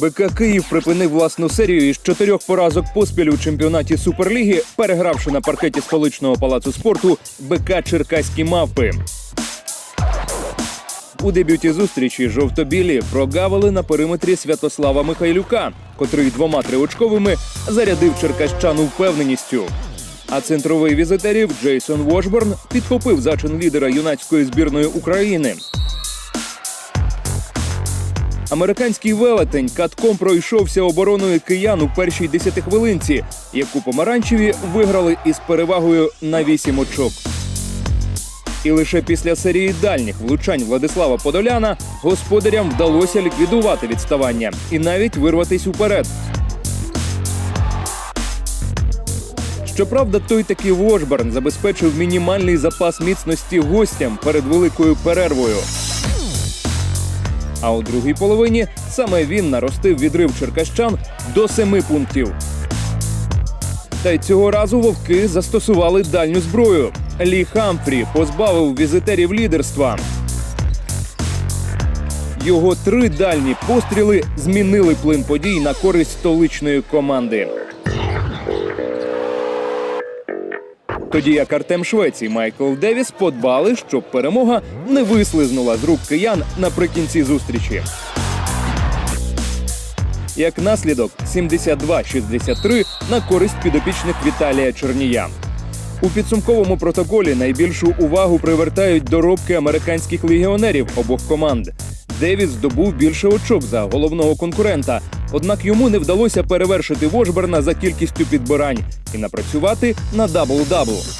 БК Київ припинив власну серію із чотирьох поразок поспіль у чемпіонаті Суперліги, перегравши на паркеті столичного палацу спорту БК Черкаські мавпи. У дебюті зустрічі жовто-білі прогавили на периметрі Святослава Михайлюка, котрий двома триочковими зарядив черкащан впевненістю. А центровий візитерів Джейсон Вошборн підхопив зачин лідера юнацької збірної України. Американський велетень катком пройшовся обороною киян у першій десятихвилинці, яку помаранчеві виграли із перевагою на вісім очок. І лише після серії дальніх влучань Владислава Подоляна господарям вдалося ліквідувати відставання і навіть вирватись уперед. Щоправда, той таки Вошберн забезпечив мінімальний запас міцності гостям перед великою перервою. А у другій половині саме він наростив відрив черкащан до семи пунктів. Та й цього разу вовки застосували дальню зброю. Лі Хамфрі позбавив візитерів лідерства. Його три дальні постріли змінили плин подій на користь столичної команди. Тоді як Артем Швець і Майкл Девіс подбали, щоб перемога не вислизнула з рук киян наприкінці зустрічі. Як наслідок 72-63 на користь підопічних Віталія Чернія. У підсумковому протоколі найбільшу увагу привертають доробки американських легіонерів обох команд. Девіс здобув більше очок за головного конкурента. Однак йому не вдалося перевершити Вожберна за кількістю підбирань і напрацювати на дабл-дабл.